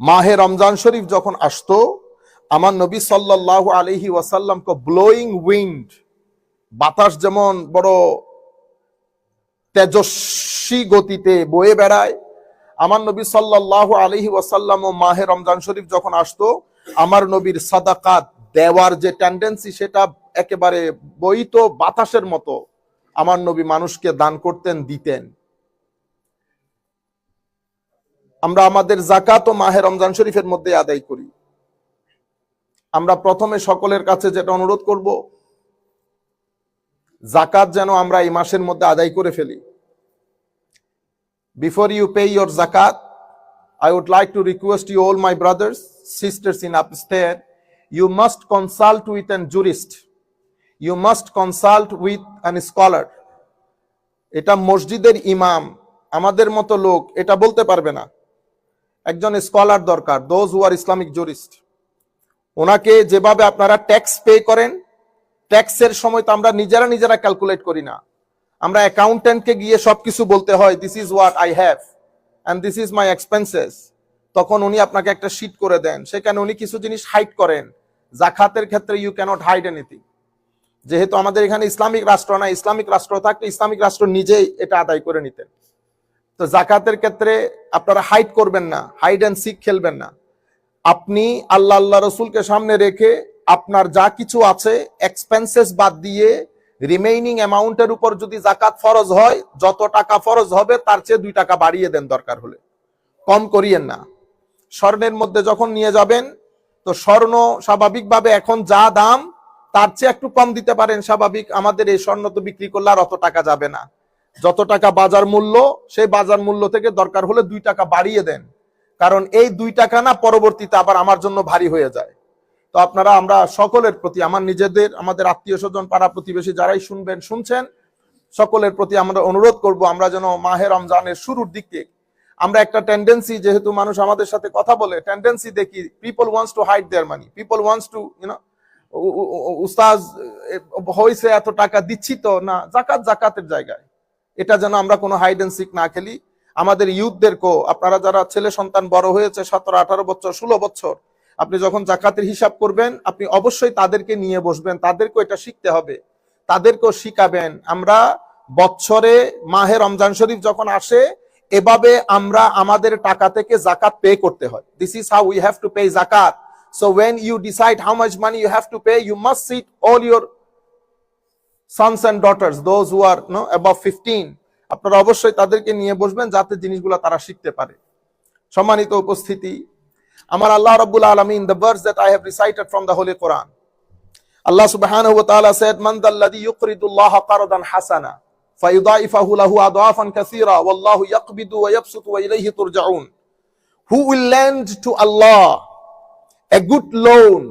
মাহে রমজান শরীফ যখন আসতো, আমার নবী সাল্লাল্লাহু আলাইহি ওয়াসাল্লামকে ব্লোয়িং উইন্ড বাতাস যেমন বড় তেজস্বী গতিতে বয়ে বেড়ায়, আমার নবী সাল্লাল্লাহু আলাইহি ওয়াসাল্লাম ও মাহে রমজান শরীফ যখন আসতো, আমার নবীর সাদাকাত, দেওয়ার যে টেন্ডেন্সি সেটা একেবারে বইত বাতাসের মতো, আমার নবী মানুষকে দান করতেন, দিতেন। আমরা আমাদের জাকাত ও মাহে রমজান শরীফের মধ্যে আদায় করি আমরা প্রথমে সকলের কাছে যেটা অনুরোধ করব জাকাত যেন আমরা এই মাসের মধ্যে আদায় করে ফেলি বিফোর ইউ পে ইয়োর জাকাত I would like to request you, all my brothers, sisters in upstairs, you must consult with an jurist. You must consult with an scholar. এটা মসজিদের ইমাম আমাদের মতো লোক এটা বলতে পারবে না একজন স্কলার দরকার those who are Islamic jurist ওনাকে যেভাবে আপনারা ট্যাক্স পে করেন ট্যাক্সের সময় তো আমরা নিজেরা নিজেরা ক্যালকুলেট করি না। আমরা অ্যাকাউন্টেন্টকে গিয়ে সবকিছু বলতে হয় this is what I have and this is my expenses তখন উনি আপনাকে একটা শিট করে দেন। সেখানে উনি কিছু জিনিস হাইড করেন। জাকাতের ক্ষেত্রে ইউ ক্যানট হাইড এনিথিং যেহেতু আমাদের এখানে ইসলামিক রাষ্ট্র না, ইসলামিক রাষ্ট্র থাকলে ইসলামিক রাষ্ট্র নিজেই এটা আদায় করে নিতেন। তো জাকাতের ক্ষেত্রে আপনারা হাইড করবেন না হাইড অ্যান্ড সিক খেলবেন না। আপনি আল্লাহ আল্লাহ রসুলকে সামনে রেখে আপনার যা কিছু আছে এক্সপেন্সেস বাদ দিয়ে রিমেইনিং অ্যামাউন্টের উপর যদি জাকাত ফরজ হয়, যত টাকা ফরজ হবে, তার চেয়ে দুই টাকা বাড়িয়ে দেন দরকার হলে। কম করিয়েন না। স্বর্ণের মধ্যে যখন নিয়ে যাবেন, তো স্বর্ণ স্বাভাবিকভাবে এখন যা দাম, তার চেয়ে একটু কম দিতে পারেন স্বাভাবিক। আমাদের এই স্বর্ণ তো বিক্রি করলে আর অত টাকা যাবে না। যত টাকা বাজার মূল্য, সেই বাজার মূল্য থেকে দরকার হলে দুই টাকা বাড়িয়ে দেন। কারণ এই দুই টাকা না পরবর্তীতে আবার আমার জন্য ভারী হয়ে যায়। তো আপনারা, আমরা সকলের প্রতি, আমার নিজেদের, আমাদের আত্মীয় স্বজন, পাড়া প্রতিবেশী যারাই শুনবেন, শুনছেন, সকলের প্রতি আমরা অনুরোধ করব, আমরা যেন মাহে রমজানের শুরুর দিকে, আমরা একটা টেন্ডেন্সি যেহেতু মানুষ আমাদের সাথে কথা বলে টেন্ডেন্সি দেখি people wants to hide their money people wants to you know উস্তাজ হয়েছে এত টাকা দিচ্ছি তো, না, জাকাত জাকাতের জায়গায়। এটা যেন আমরা কোনো হাইড এন্ড সিক না খেলি। আমাদের ইউথদেরকেও, আপনারা যারা ছেলে সন্তান বড় হয়েছে, সতেরো, আঠারো বছর, ষোলো বছর, আপনি যখন জাকাতের হিসাব করবেন, আপনি অবশ্যই তাদেরকে নিয়ে বসবেন। তাদেরকেও এটা শিখতে হবে। তাদেরকেও শিখাবেন। আমরা বছরে মাহে রমজান শরীফ যখন আসে, এভাবে আমরা আমাদের টাকা থেকে জাকাত পে করতে হয়। This is how we have to pay জাকাত। So when you decide how much money you have to pay you must sit all your sons and daughters those who are no above fifteen আপনারা অবশ্যই তাদেরকে নিয়ে বসবেন যাতে জিনিসগুলো তারা শিখতে পারে। সম্মানিত উপস্থিতি, আমার আল্লাহ রব্বুল আলমিন the verse that I have recited from the holy Quran Allah সুবহানাহু ওয়া তাআলা সেড মান ইউকরিদুল্লাহ কারদান হাসানা ফায়ুদাইফাহু লাহু আদাফান কাসীরা ওয়াল্লাহু ইয়াকবিদু ওয়া ইয়াবসুতু who will lend to Allah a good loan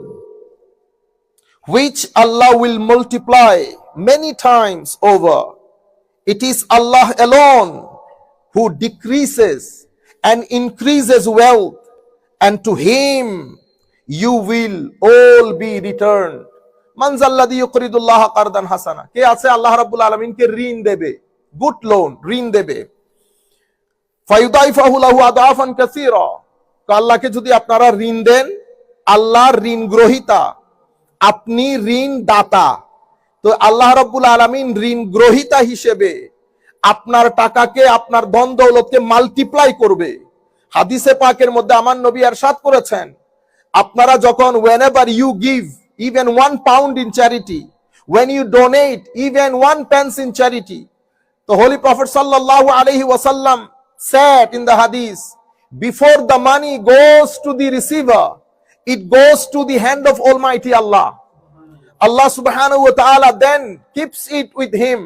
which Allah will multiply many times over. It is Allah alone who decreases and increases wealth, and to him you will all be returned. মানজাল্লাদি ইউকরিদুল্লাহ কারদান হাসানা কে আছে? আল্লাহ রাব্বুল আলামিনকে ঋণ দেবে good loan ঋণ দেবে। ফায়ুদাইফাহু লাহু আদাফান কাসীরা। তো আল্লাহকে যদি আপনারা ঋণ দেন, আল্লাহর ঋণ গ্রহিতা, আপনি ঋণ দাতা তো আল্লাহ রব্বুল আলমিন ঋণ গ্রহিতা হিসেবে আপনার টাকাকে, আপনার ধন দৌলতকে মাল্টিপ্লাই করবে। হাদিসে পাকের মধ্যে আমার নবী আর সাত করেছেন, আপনারা যখন whenever you give even one pound in charity when you donate even one pence in charity তো হোলি প্রফেট সাল্লাহ আলহি ওয়াসাল্লাম স্যাট ইন দ্য হাদিস before the money goes to the receiver it goes to the hand of almighty Allah allah subhanahu wa ta'ala then keeps it with him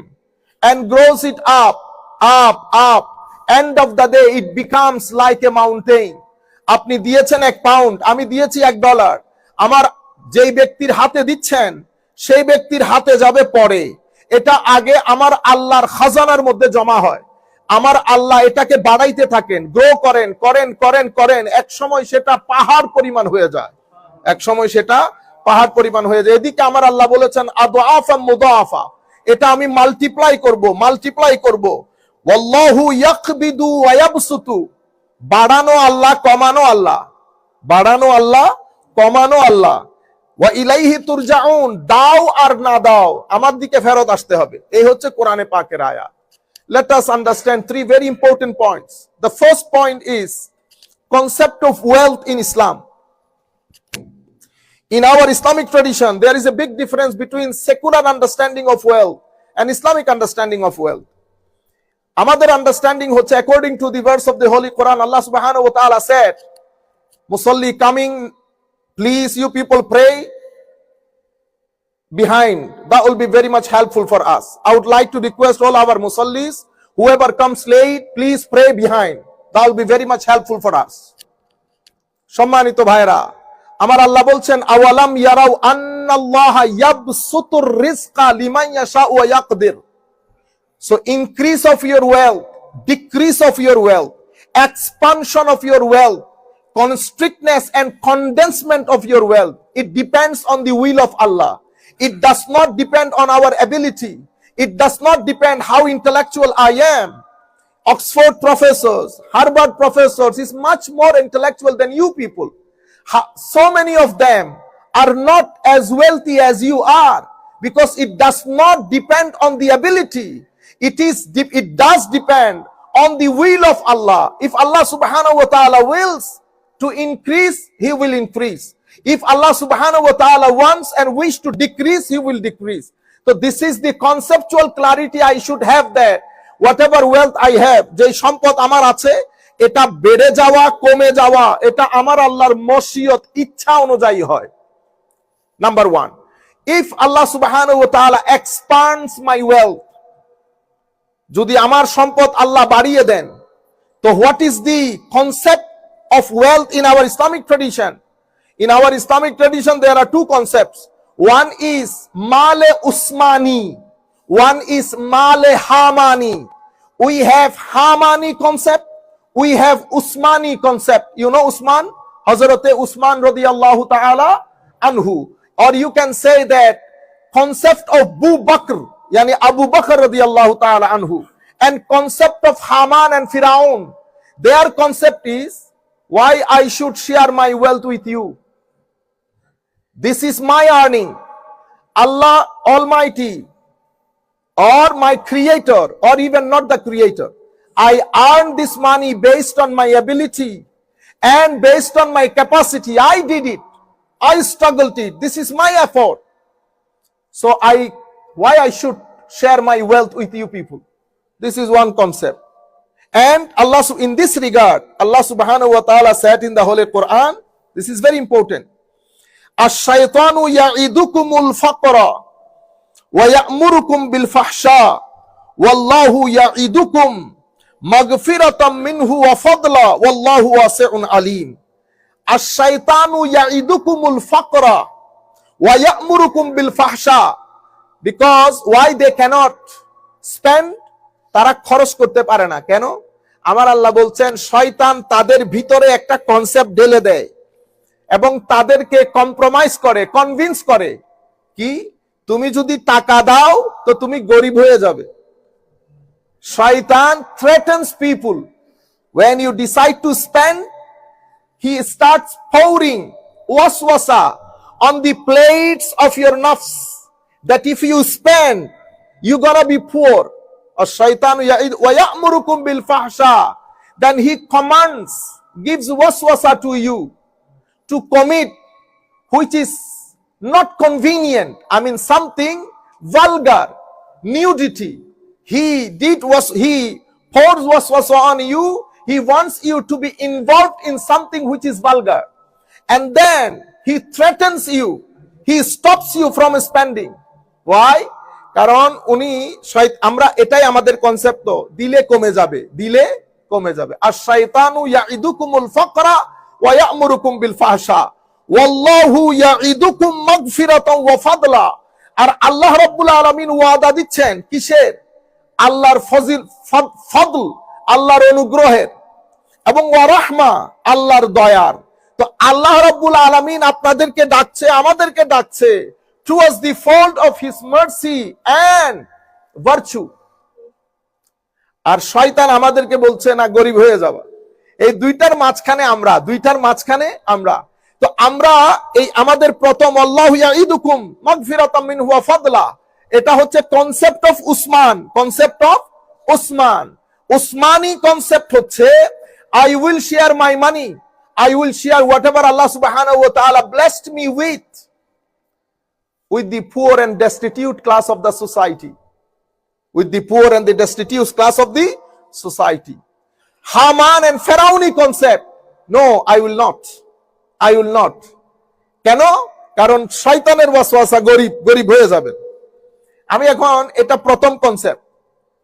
and grows it up up up. End of the day, it becomes like a mountain. আপনি দিয়েছেন এক pound আমি দিয়েছি এক dollar আমার যেই ব্যক্তির হাতে দিচ্ছেন, সেই ব্যক্তির হাতে যাবে পরে। এটা আগে আমার আল্লাহর খাজানার মধ্যে জমা হয়। আমার আল্লাহ এটাকে বাড়াইতে থাকেন গ্রো করেন করেন করেন করেন। এক সময় সেটা পাহাড় পরিমাণ হয়ে যায়। এক সময় সেটা পাহাড় পরিমাণ হয়ে যায়। এদিকে আমার আল্লাহ বলেছেন আদো আফা মুদাফা। এটা আমি মাল্টিপ্লাই করব মাল্টিপ্লাই করব। ওয়াল্লাহু ইয়াকবিদু ওয়া ইয়াবসুতু। বাড়ানো আল্লাহ, কমানো আল্লাহ। বাড়ানো আল্লাহ, কমানো আল্লাহ। ওয়া ইলাইহি তুরজাউন। দাও আর না দাও, আমার দিকে ফেরত আসতে হবে। এই হচ্ছে কোরআনে পাকের আয়া let us understand three very important points. The first point is concept of wealth in in our islamic tradition there is a big difference between secular understanding of wealth and islamic understanding of wealth আমাদের understanding হচ্ছে according to the verse of the holy Quran Allah সুবহানাহু ওয়া তাআলা said মুসল্লি coming please you people pray behind that will be very much helpful for us i would like to request all our musallis whoever comes late please pray behind that will be very much helpful for us সম্মানিত ভাইরা আমার আল্লাহ বলছেন আওয়ালাম ইয়ারাউ আন্নাল্লাহ ইয়াবসুতুর রিজকা লিমান ইয়াশা ওয়া ইয়াকদির so increase of your wealth decrease of your wealth expansion of your wealth constrictness and condensement of your wealth it depends on the will of Allah it does not depend on our ability it does not depend how intellectual I am Oxford professors, Harvard professors is much more intellectual than you people. So many of them are not as wealthy as you are because it does not depend on the ability. It is, it does depend on the will of Allah. If Allah subhanahu wa ta'ala wills to increase, He will increase. If Allah subhanahu wa ta'ala wants and wish to decrease, He will decrease. So this is the conceptual clarity I should have there. Whatever wealth I have, যে সম্পদ আমার আছে এটা বেড়ে যাওয়া, কমে যাওয়া, এটা আমার আল্লাহর মসিয়ত, ইচ্ছা অনুযায়ী হয়। নাম্বার ওয়ান ইফ আল্লাহ সুবহানাহু ওয়া তাআলা এক্সপান্ডস মাই ওয়েলথ যদি আমার সম্পদ আল্লাহ বাড়িয়ে দেন, তো what is the concept of wealth in our Islamic tradition in our Islamic tradition there are two concepts one is মালে উসমানি one is male হামানি উই have হামানি concept we have usmani concept. You know usman? Hazrat usman radiyallahu ta'ala anhu. Or you can say that concept of bu bakr yani abu bakr radiyallahu ta'ala anhu. And concept of haman and firaun. Their concept is why i should share my wealth with you? This is my earning. Allah almighty or my creator or even not the creator i earned this money based on my ability and based on my capacity i did it i struggled it this is my effort so i why i should share my wealth with you people this is one concept and allah su- in this regard allah subhanahu wa ta'ala said in the holy quran this is very important الشيطان يعدكم الفقر ويأمركم بالفحشاء والله يعدكم মিনহু ওয়াফাদলা ওয়াল্লাহু ওয়াসিউন আলিম। আশ-শাইতানু ইয়াইদুকুমুল ফাকরা ওয়া ইয়া'মুরুকুম বিল ফাহশা। Because why they cannot spend তারা খরচ করতে পারে না। কেন? আমার আল্লাহ বলছেন, শয়তান তাদের ভিতরে একটা কনসেপ্ট ঢেলে দেয় এবং তাদেরকে কম্প্রোমাইজ করে কনভিন্স করে। কি? তুমি যদি টাকা দাও, তো তুমি গরিব হয়ে যাবে। Shaitan threatens people. When you decide to spend, he starts pouring waswasa on the plates of your nafs. That if you spend, you're gonna be poor. Or shaitan وَيَأْمُرُكُمْ بِالْفَحْشَى Then he commands, gives waswasa to you to commit which is not convenient. I mean something vulgar, nudity, he did was he pours was was on you he wants you to be involved in something which is vulgar and then he threatens you he stops you from spending why কারণ উনি আমরা এটাই আমাদের concept তো দিলে কমে যাবে দিলে কমে যাবে আর শয়তানু ইয়াইদুকুমুল ফাকরা ওয়া ইয়ামুরুকুম বিল ফাহশা ওয়াল্লাহু ইয়াইদুকুম মাগফিরাতাও ওয়া ফাদলা আর আল্লাহ রাব্বুল আলামিন ওয়াদা দিচ্ছেন কিসের আল্লাহর ফজিল ফদল, আল্লাহর অনুগ্রহের এবং ওয়া রাহমা, আল্লাহর দয়ার। তো আল্লাহ রাব্বুল আলামিন আপনাদেরকে ডাকছে, আমাদেরকে ডাকছে towards the fold of his mercy and virtue. আর শয়তান আমাদেরকে বলছে, না, গরিব হয়ে যাওয়া এই দুইটার মাঝখানে আমরা, দুইটার মাঝখানে আমরা। তো আমরা এই আমাদের প্রথম, আল্লাহ ইদুকুম মাগফিরাতাম মিনহু ওয়া ফাদলা। এটা হচ্ছে concept of Usman concept of Usman Usmani concept হচ্ছে I will share my money I will share whatever Allah সুবাহান ও তালা blessed me with with the poor and destitute class of the society with the poor and the destitute class of the society Haman and ফেরাউনি concept no I will not I will not কেন? কারণ শয়তানের বাসওয়াসা গরিব গরিব হয়ে যাবেন। আমি এখন এটা প্রথম কনসেপ্ট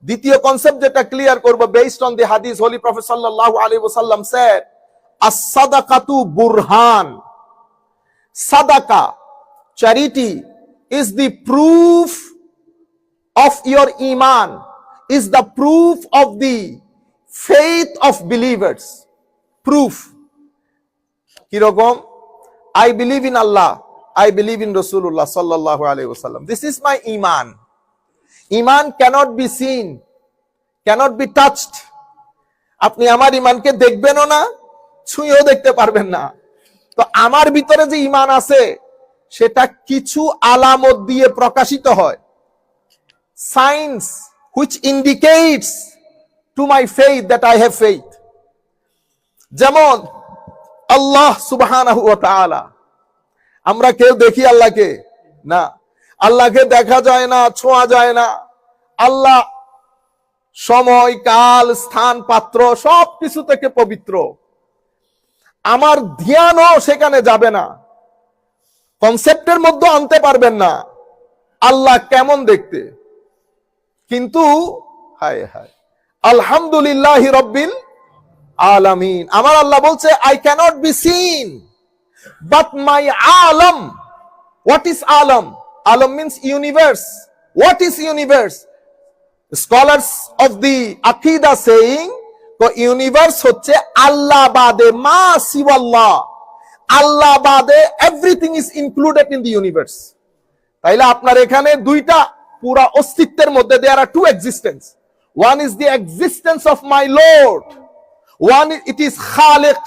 দ্বিতীয় কনসেপ্ট যেটা ক্লিয়ার করব বেসড অন দি হাদিস হোলি প্রফেট সাল্লাল্লাহু আলাইহি ওয়াসাল্লাম said burhan sadaqah charity is the proof of your iman is the proof of the faith of believers proof কীরকম i believe in allah i believe in rasulullah sallallahu alaihi wasallam this is my iman. Iman cannot be seen, cannot be touched. আপনি আমার ইমানকে দেখবেনও না, ছুঁয়েও দেখতে পারবেন না। তো আমার ভিতরে যে ইমান আছে, সেটা কিছু আলামত দিয়ে প্রকাশিত হয়। Signs which indicates to my faith that I have faith যেমন, আল্লাহ তাআলা আমরা কেউ দেখি আল্লাহকে? না। আল্লাহকে দেখা যায় না, ছোঁয়া যায় না। আল্লাহ সময়, কাল, স্থান, পাত্র সব কিছু থেকে পবিত্র। আমার ধ্যানও সেখানে যাবে না। কনসেপ্টের মধ্যে আনতে পারবেন না। আল্লাহ কেমন দেখতে? কিন্তু, হায় হায়। আলহামদুলিল্লাহ রব্বিল আলামিন। আমার আল্লাহ বলছে I cannot be seen but my আলম what is আলম Alam means universe what is universe? Scholars of the আকিদা saying তো ইউনিভার্স হচ্ছে আল্লাহ বাদে মা সিওয়াল্লাহ আল্লাহ। বাদে everything is included in the universe তাইলে আপনার এখানে দুইটা পুরা অস্তিত্বের মধ্যে there are two existence one is the existence of my lord one it is Khalek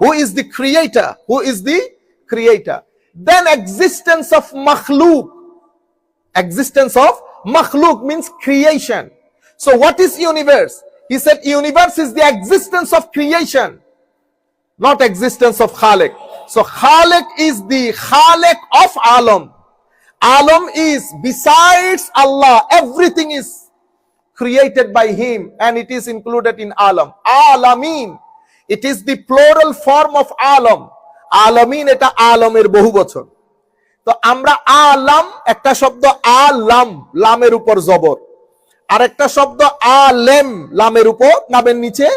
who is the creator, who is the creator. Then existence of makhluk, existence of makhluk means creation. So what is universe? He said universe is the existence of creation, not existence of khalik. So khalik is the khalik of alam. Alam is besides Allah, everything is created by him and it is included in alam. Alamin it is the plural form of Alam আলমিন এটা আলমের বহু বছর তো আমরা আলাম, একটা শব্দ আলাম, লামের উপর জবর। আর একটা শব্দ আলেম, লামের উপর নামের নিচে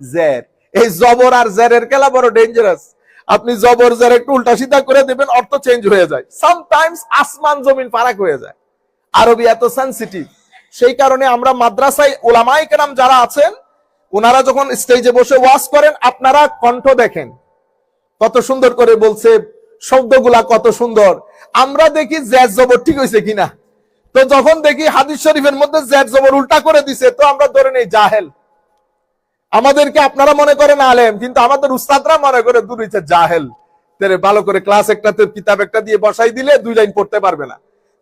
জের। এই জবর আর জেরের খেলা বড় ডেঞ্জারাস আপনি জবর, জের একটু উল্টা সিধা করে দেবেন, অর্থ চেঞ্জ হয়ে যায়। সামটাইমস আসমান, জমিন ফারাক হয়ে যায়। আরবি এত সেন্সিটিভ সেই কারণে আমরা মাদ্রাসায় ওলামাই কেরাম যারা আছেন ওনারা যখন স্টেজে বসে ওয়াজ করেন, আপনারা কণ্ঠ দেখেন। কত সুন্দর করে বলছে, শব্দগুলা কত সুন্দর। আমরা দেখি জ্যাজ জবর ঠিক হয়েছে কিনা। তো যখন দেখি হাদিস শরীফের মধ্যে জ্যাজ জবর উল্টা করে দিছে, তো আমরা ধরে নেই, জাহেল। আমাদেরকে আপনারা মনে করেন আলেম, কিন্তু আমাদের উস্তাদরা মনে করে দূর হয়েছে জাহেল। ভালো করে ক্লাস একটা তোর কিতাব একটা দিয়ে বসাই দিলে দুই লাইন পড়তে পারবে না।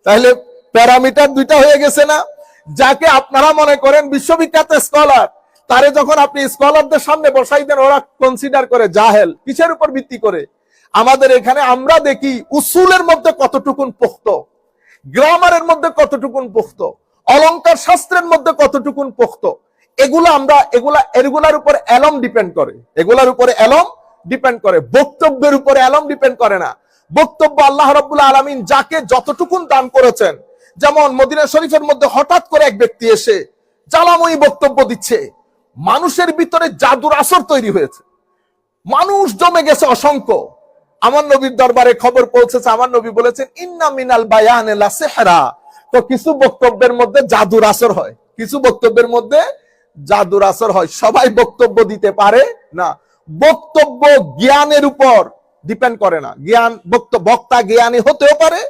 তাহলে প্যারামিটার দুইটা হয়ে গেছে না? যাকে আপনারা মনে করেন বিশ্ববিখ্যাত স্কলার তারে যখন আপনি স্কলারদের সামনে বসাই দেন, ওরা কনসিডার করে জাহেল। কিসের উপর ভিত্তি করে? আমাদের এখানে আমরা দেখি উসুলের মধ্যে কতটুকুন পোক্ত, গ্রামারের মধ্যে কতটুকুন পোক্ত, অলংকার শাস্ত্রের মধ্যে কতটুকুন পোক্ত। এগুলো আমরা, এগুলা, এগুলার উপর অ্যালম ডিপেন্ড করে। এগুলার উপরে অ্যালম ডিপেন্ড করে। বক্তব্যের উপরে অ্যালম ডিপেন্ড করে না। বক্তব্য আল্লাহ রব্বুল আলমিন যাকে যতটুকুন দান করেছেন, যেমন মদিনা শরীফের মধ্যে হঠাৎ করে এক ব্যক্তি এসে জ্বালাময়ী বক্তব্য দিচ্ছে মানুষের ভিতরে জাদুর আসর তৈরি হয়েছে। মানুষ জমে গেছে অসংখ্য। আমার নবীর দরবারে খবর পৌঁছেছে, আমার নবী বলেছেন, ইন্না মিনাল বায়ান সেহরা। তো কিছু বক্তব্যের মধ্যে জাদুর আসর হয়। কিছু বক্তব্যের মধ্যে জাদুর আসর হয়। সবাই বক্তব্য দিতে পারে না। বক্তব্য জ্ঞানের উপর ডিপেন্ড করে না। জ্ঞান বক্তা জ্ঞানী হতেও পারে,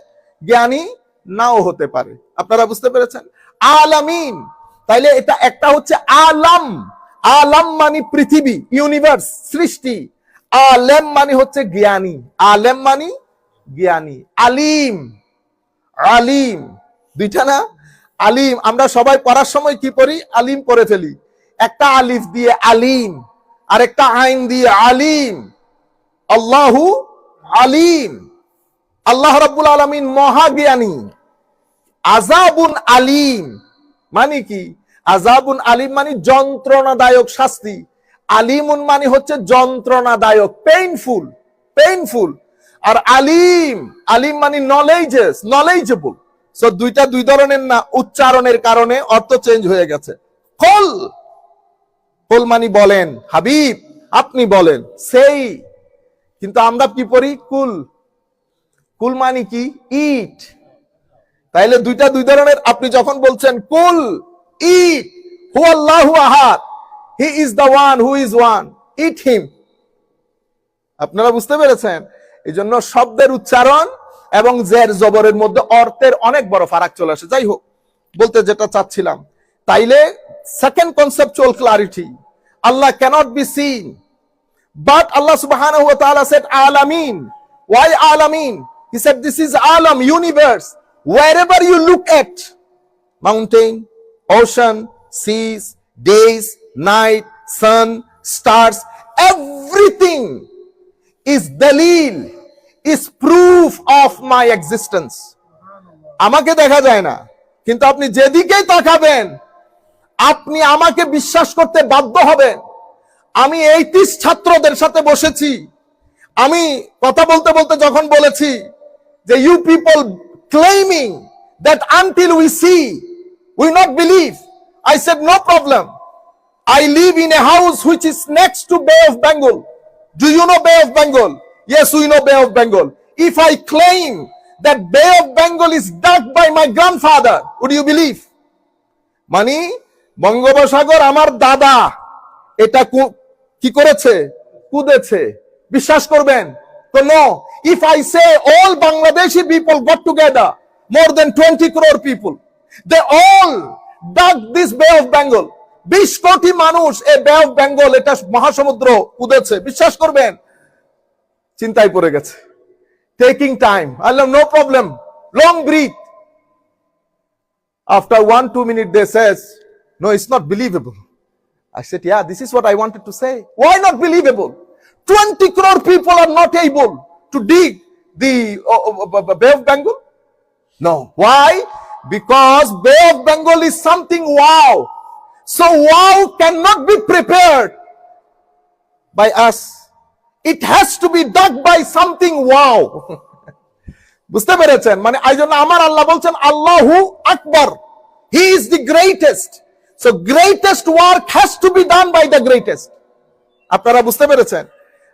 জ্ঞানী নাও হতে পারে। আপনারা বুঝতে পেরেছেন? আলামিন। তাইলে এটা একটা হচ্ছে আলাম। আলাম মানে পৃথিবী ইউনিভার্স সৃষ্টি। আলেম মানে হচ্ছে জ্ঞানী। আলেম মানে জ্ঞানী। আলিম আলিম। দুইটা না? আলিম। আমরা সবাই পড়ার সময় কি পড়ি? আলিম পড়ে ফেলি। একটা আলিফ দিয়ে আলিম আর একটা আইন দিয়ে আলিম। আল্লাহু আলিম। আল্লাহ রাব্বুল আলামিন মহাজ্ঞানী। আজাবুন আলিম। মানে কি? আজাবুন আলিম মানে যন্ত্রণাদায়ক শাস্তি। আলিমুন মানে হচ্ছে যন্ত্রণাদায়ক পেইনফুল পেইনফুল আর আলিম আলিম মানে নলেজেস নলেজেবল সো দুইটা দুই ধরনের না, উচ্চারণের কারণে অর্থ চেঞ্জ হয়ে গেছে। কল কল মানে বলেন, হাবিব, আপনি বলেন, সেই। কিন্তু আমরা কি পড়ি? কুল। কুল মানে কি? ইট। তাইলে দুইটা দুই ধরনের, আপনি যখন বলছেন কুল ইট হু আল্লাহু আহাদ he is the one who is one it him আপনারা বুঝতে পেরেছেন? এই জন্য শব্দের উচ্চারণ এবং জের জবরের মধ্যে অর্থের অনেক বড় ফারাক চলে আসে। যাই হোক বলতে যেটা চাচ্ছিলাম তাইলে second conceptual clarity Allah cannot be seen But Allah ta'ala said Alamin. Why Alamin? He said this is Alam, universe. Wherever you look at, mountain, ocean, seas, days, night, sun, stars, everything is dalil, is proof of my existence. আমাকে দেখা যায় না কিন্তু আপনি যেদিকেই তাকাবেন আপনি আমাকে বিশ্বাস করতে বাধ্য হবেন আমি এই তিস ছাত্রদের সাথে বসেছি আমি কথা বলতে বলতে যখন বলেছি যে you people claiming that until we see we not believe. I said, no problem. I live in a house which is next to Bay of Bengal. Do you know Bay of Bengal? Yes, we know Bay of Bengal. If I claim that Bay of Bengal is dug by my grandfather, would you believe? মানে বঙ্গোপসাগর আমার দাদা এটা কি করেছে কুদেছে বিশ্বাস করবেন তো no if I say all Bangladeshi people got together more than twenty crore people they all dug this bay of Bengal বিশ কোটি মানুষ এই বে অফ বেঙ্গল এটা মহাসমুদ্র কুদেছে বিশ্বাস করবেন চিন্তায় পড়ে গেছে taking time Allah no problem long breath After one, two minutes, they says, no, it's not believable. I said, yeah, this is what I wanted to say. Why not believable? 20 crore people are not able to dig the uh, uh, uh, Bay of Bengal. No. Why? Because Bay of Bengal is something wow. So wow cannot be prepared by us. It has to be dug by something wow. বুঝতে পেরেছেন মানে এই জন্য আমার আল্লাহ বলছেন, আল্লাহু আকবর he is the greatest so greatest work has to be done by the greatest আপনারা বুঝতে পেরেছেন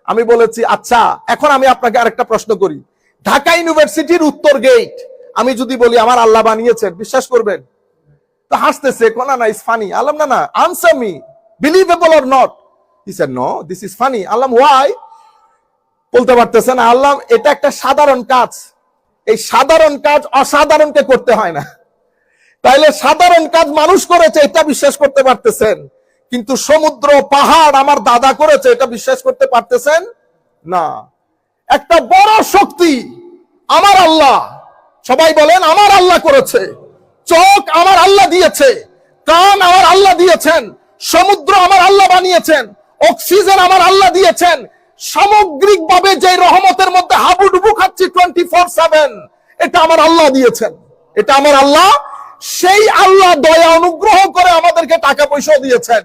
আমি বলেছি আচ্ছা এখন আমি আপনাকে আরেকটা প্রশ্ন করি ঢাকা ইউনিভার্সিটির উত্তর গেট আমি যদি বলি, আমার আল্লাহ বানিয়েছেন বিশ্বাস করবেন? তো হাসতেছে, কোনা না ইস ফানি আল্লাহ না না answer me believable or not he said no this is funny Allah why বলতে পারতেছেন আল্লাহ এটা একটা সাধারণ কাজ। এই সাধারণ কাজ অসাধারণকে করতে হয় না। তাইলে সাধারণ কাজ মানুষ করেছে, এটা বিশ্বাস করতে পারতেছেন। কিন্তু সমুদ্র, পাহাড় আমার দাদা করেছে, এটা বিশ্বাস করতে পারতেছেন না। একটা বড় শক্তি আমার আল্লাহ। সবাই বলেন, আমার আল্লাহ করেছে। চোখ আমার আল্লাহ দিয়েছে, কান আমার আল্লাহ দিয়েছেন, সমুদ্র আমার আল্লাহ বানিয়েছেন, অক্সিজেন আমার আল্লাহ দিয়েছেন। সামগ্রিক ভাবে যে রহমতের মধ্যে হাবুডুবু খাচ্ছি টোয়েন্টি ফোর সেভেন এটা আমার আল্লাহ দিয়েছেন। এটা আমার আল্লাহ, সেই আল্লাহ দয়া অনুগ্রহ করে আমাদেরকে টাকা পয়সা দিয়েছেন।